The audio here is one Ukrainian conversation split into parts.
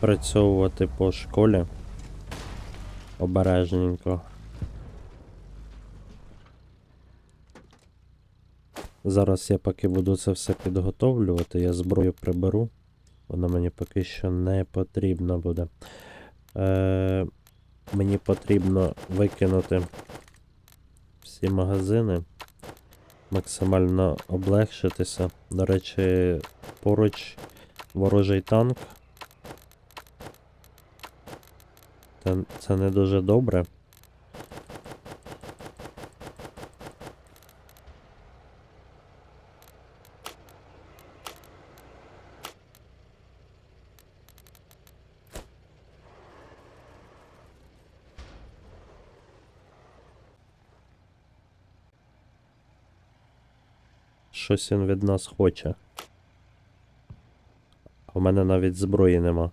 відпрацьовувати по школі. Обережненько. Зараз я поки буду це все підготовлювати, я зброю приберу. Вона мені поки що не потрібна буде. Е, мені потрібно викинути всі магазини, максимально облегшитися. До речі, поруч ворожий танк. Це, це не дуже добре. Щось він від нас хоче. А в мене навіть зброї нема.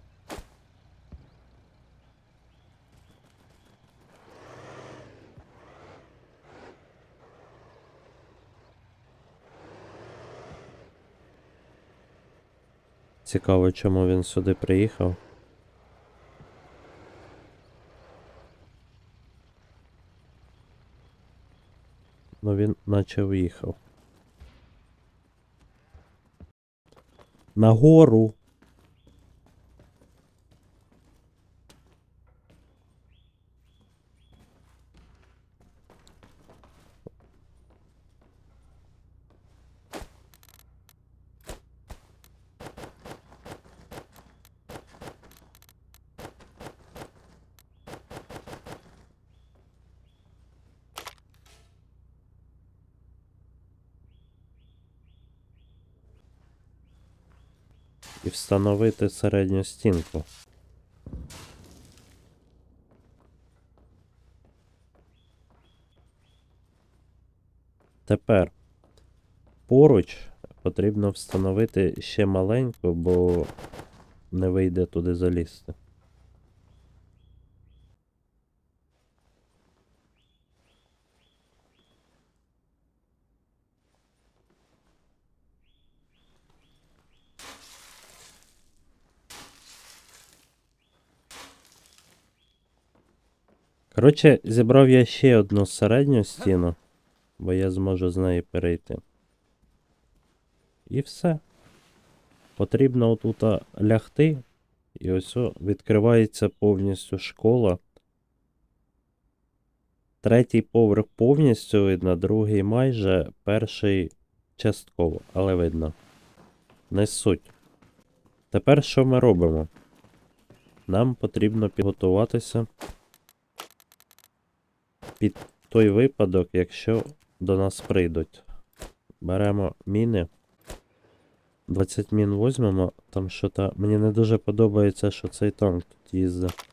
Цікаво, чому він сюди приїхав. Ну він наче виїхав. Нагору. І встановити середню стінку. Тепер поруч потрібно встановити ще маленьку, бо не вийде туди залізти. Коротше, зібрав я ще одну середню стіну, бо я зможу з неї перейти. І все. Потрібно отут лягти, і ось відкривається повністю школа. Третій поверх повністю видно, другий майже, перший частково, але видно. Не суть. Тепер що ми робимо? Нам потрібно підготуватися під той випадок, якщо до нас прийдуть. Беремо міни. 20 мін візьмемо, там що то Мені не дуже подобається, що цей танк тут їздить.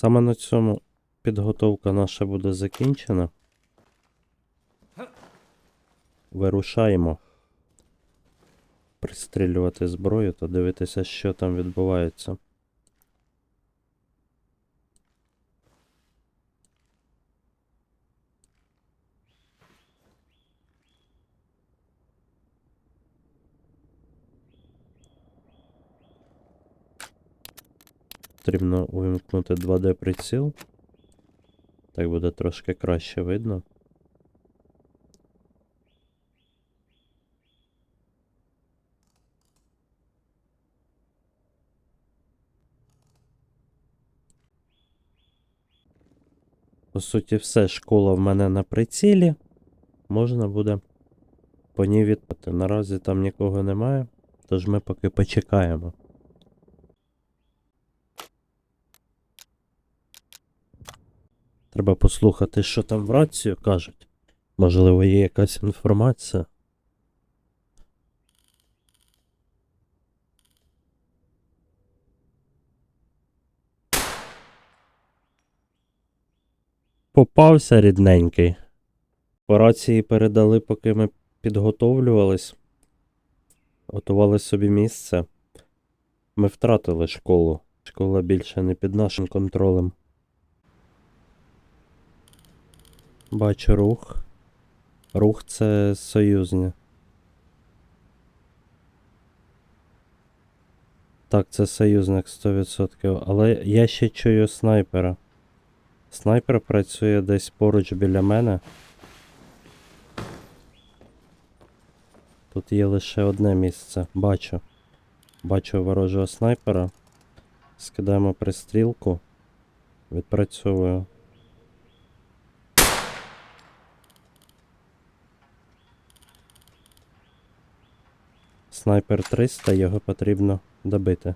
Саме на цьому підготовка наша буде закінчена. Вирушаємо. Пристрілювати зброю та дивитися, що там відбувається. Потрібно увімкнути 2D приціл. Так буде трошки краще видно. По суті, все, школа в мене на прицілі. Можна буде по ній відпати. Наразі там нікого немає, тож ми поки почекаємо. Треба послухати, що там в рацію кажуть. Можливо, є якась інформація. Попався рідненький. По рації передали, поки ми підготовлювались. Готували собі місце. Ми втратили школу. Школа більше не під нашим контролем. Бачу рух. Рух це союзні. Так, це союзник 100%. Але я ще чую снайпера. Снайпер працює десь поруч біля мене. Тут є лише одне місце. Бачу. Бачу ворожого снайпера. Скидаємо пристрілку. Відпрацьовую. Снайпер 300, його потрібно добити.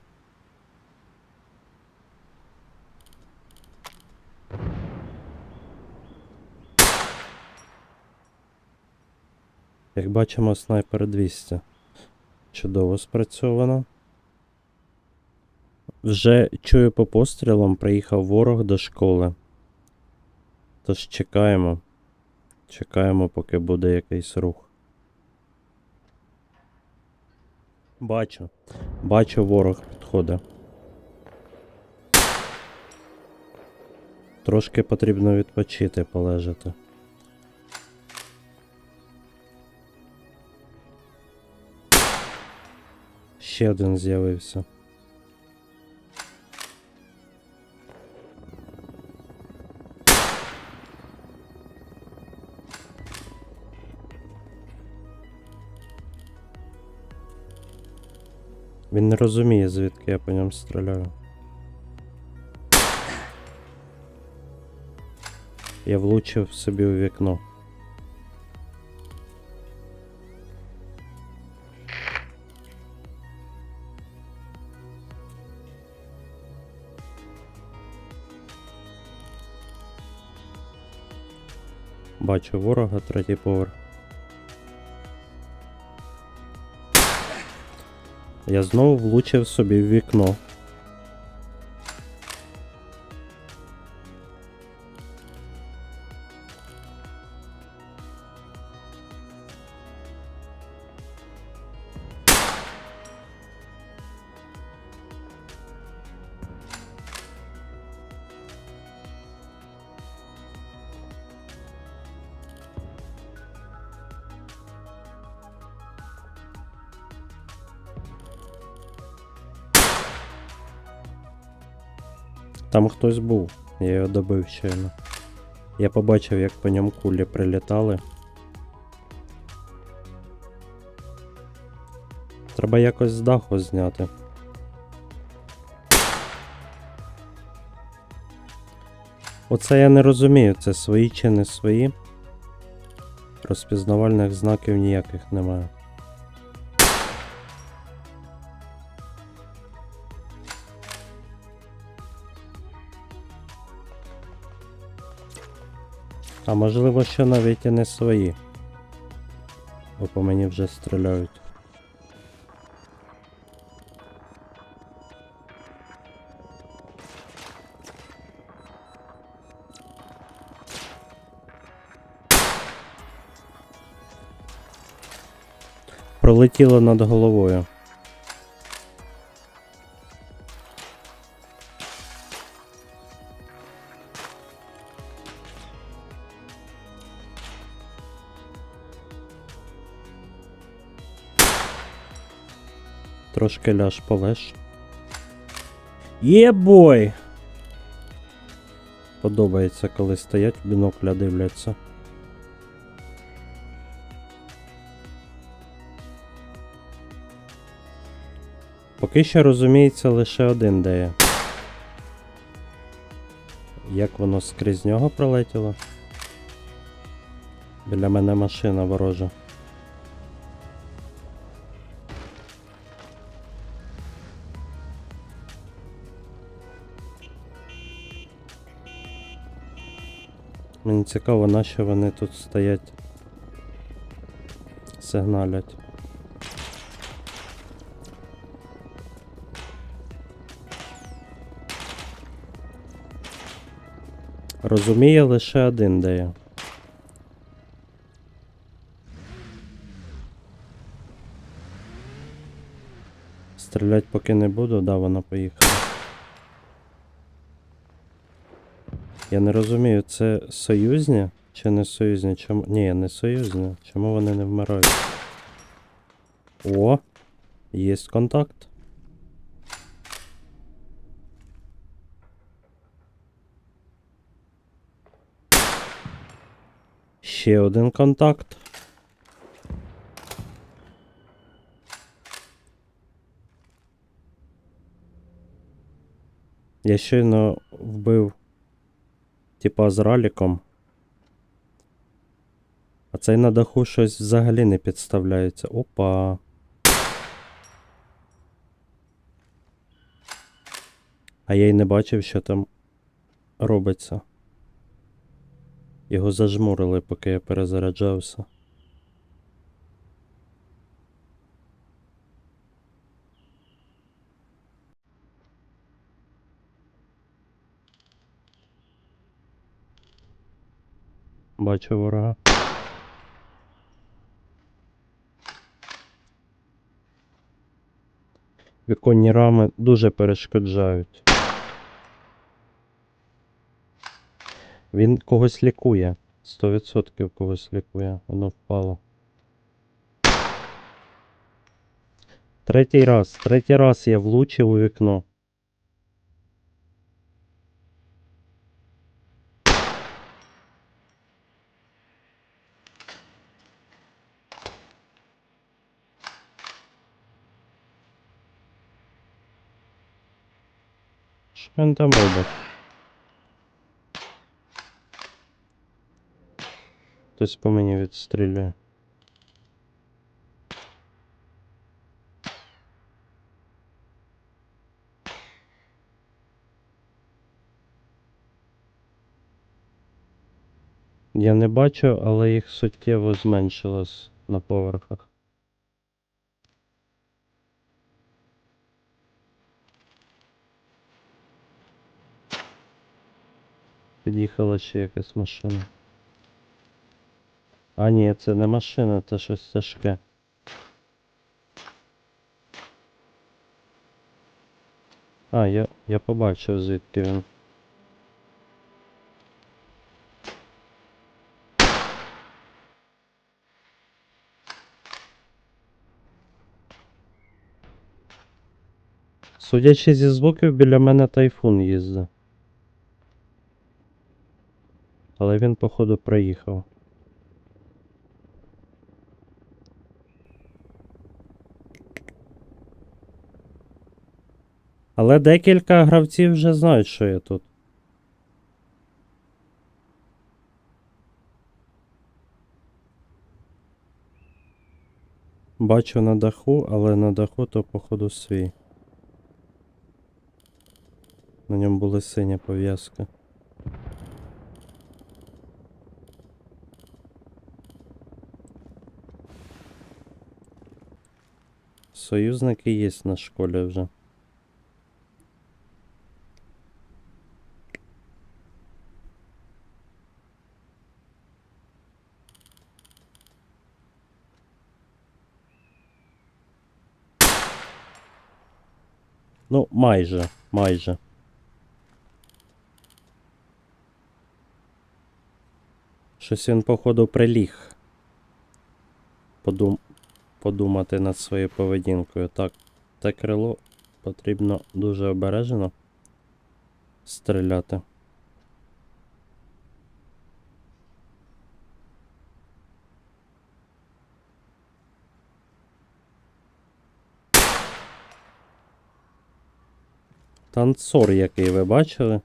Як бачимо, снайпер 200. Чудово спрацьовано. Вже чую по пострілам, приїхав ворог до школи. Тож чекаємо. Чекаємо, поки буде якийсь рух. Бачу. Бачу, ворог підходить. Трошки потрібно відпочити, полежати. Ще один з'явився. Він не розуміє, звідки я по ньому стріляю. Я влучив собі у вікно. Бачу ворога, третій поверх. Я знову влучив собі в вікно. Там хтось був, я його добив щойно. Я побачив, як по ньому кулі прилітали. Треба якось з даху зняти. Оце я не розумію, це свої чи не свої. Розпізнавальних знаків ніяких немає. А можливо ще навіть і не свої. Бо по мені вже стріляють. Пролетіло над головою. Трошки ляж полеж. Єбой! Подобається, коли стоять в бінокля дивляться. Поки що розуміється лише один де. Як воно скрізь нього пролетіло? Біля мене машина ворожа. Мені цікаво, на що вони тут стоять. Сигналять. Розуміє лише один де я. Стрілять поки не буду, да, вона поїхала. Я не розумію, це союзні чи не союзні? Чому. Ні, не союзні. Чому вони не вмирають? О! Є контакт. Ще один контакт. Я щойно вбив типа з раліком. А цей на даху щось взагалі не підставляється. Опа. А я й не бачив, що там робиться. Його зажмурили, поки я перезаряджався. Бачу ворога. Віконні рами дуже перешкоджають. Він когось лікує. 100% когось лікує. Воно впало. Третій раз. Третій раз я влучив у вікно. Він там робить? Хтось по мені відстрілює. Я не бачу, але їх суттєво зменшилось на поверхах. Під'їхала ще якась машина. А ні, це не машина, це щось тяжке. А, я, я побачив звідки він. Судячи зі звуків, біля мене тайфун їздить. Але він, походу, проїхав. Але декілька гравців вже знають, що я тут. Бачу на даху, але на даху то походу свій. На ньому були синя пов'язка. союзники есть на школе вже. Ну, майже, майже. Щось він, походу, приліг. Подум... Подумати над своєю поведінкою. Так, те крило потрібно дуже обережно стріляти. Танцор який ви бачили?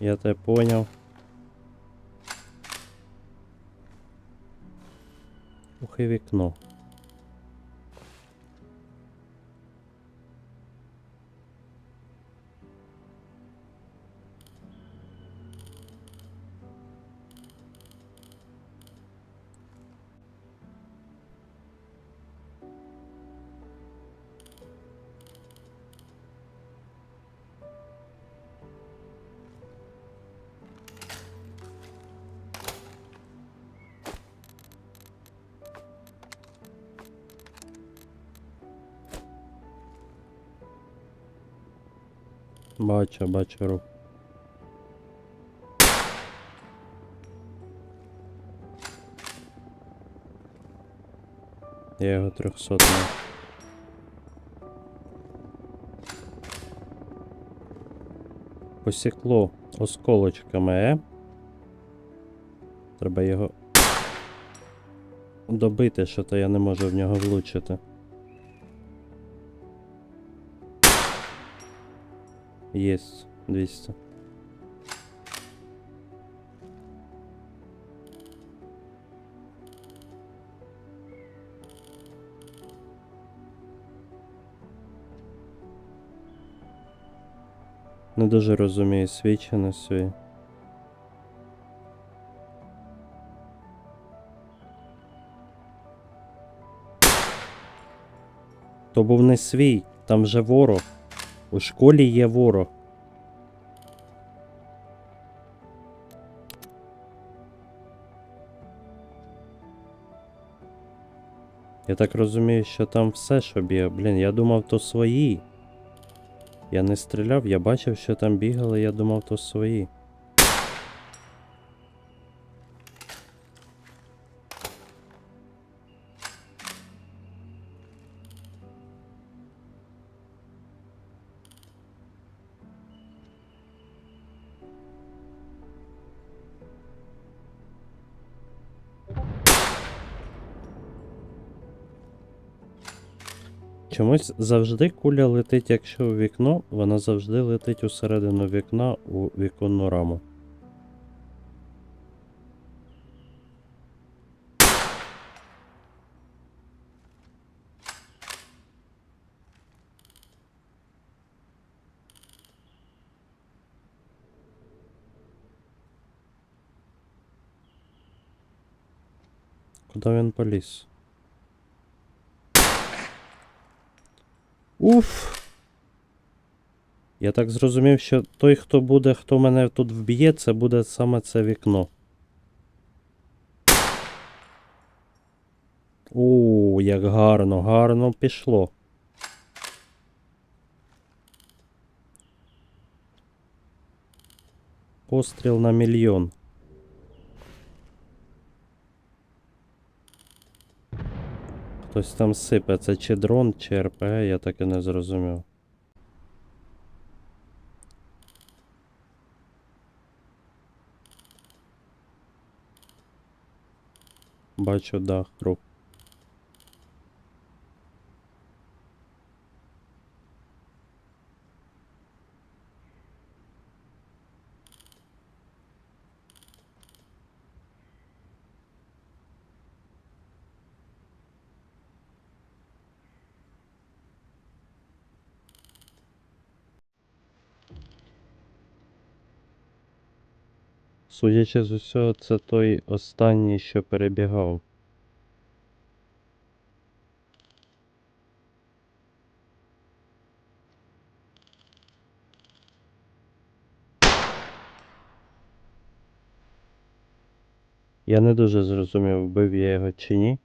Я тебе поняв. Ухи вікно. Бачу, бачу рух. Я його трьохсотний. Посікло осколочками, е? Треба його добити, що то я не можу в нього влучити. Есть 200. Не дуже розумію свічі на свої. То був не свій, там же ворог. У школі є ворог. Я так розумію, що там все, що бігає. Блін, я думав, то свої. Я не стріляв, я бачив, що там бігали, я думав, то свої. Чомусь завжди куля летить, якщо у вікно, вона завжди летить усередину вікна у віконну раму. Куди він поліз? Уф. Я так зрозумів, що той, хто буде, хто мене тут вб'є, це буде саме це вікно. У, як гарно, гарно пішло. Постріл на мільйон. Хтось там сипе, це чи дрон, чи РПГ, я так і не зрозумів. Бачу дах, рух. Судячи з усього, це той останній, що перебігав. Я не дуже зрозумів, вбив я його чи ні,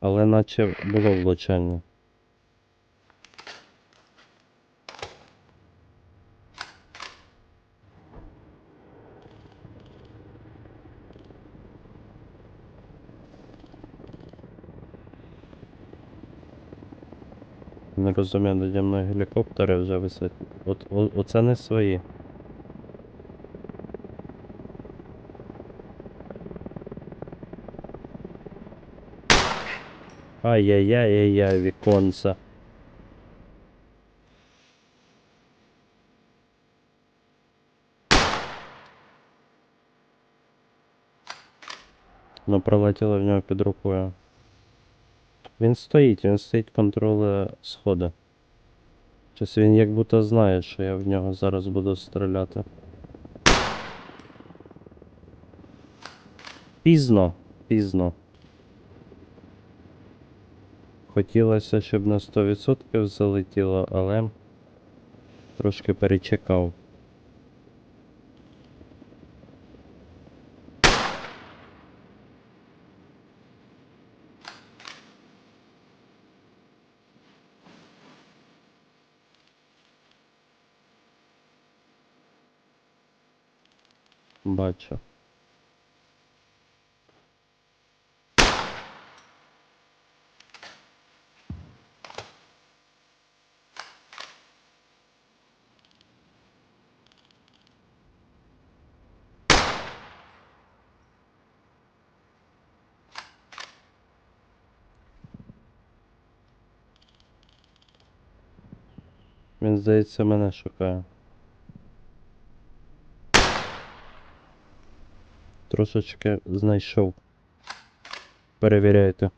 але наче було влучання. Розумію, наді мною гелікоптери вже висять. От, о, оце не свої. Ай-яй-яй-яй-яй, віконца. Ну, пролетіло в нього під рукою. Він стоїть, він стоїть контролює сходи. Щось він як будто знає, що я в нього зараз буду стріляти. Пізно, пізно. Хотілося, щоб на 100% залетіло, але трошки перечекав. Бачу. Він, здається, мене шукає. Трошечки знайшов. Перевіряйте.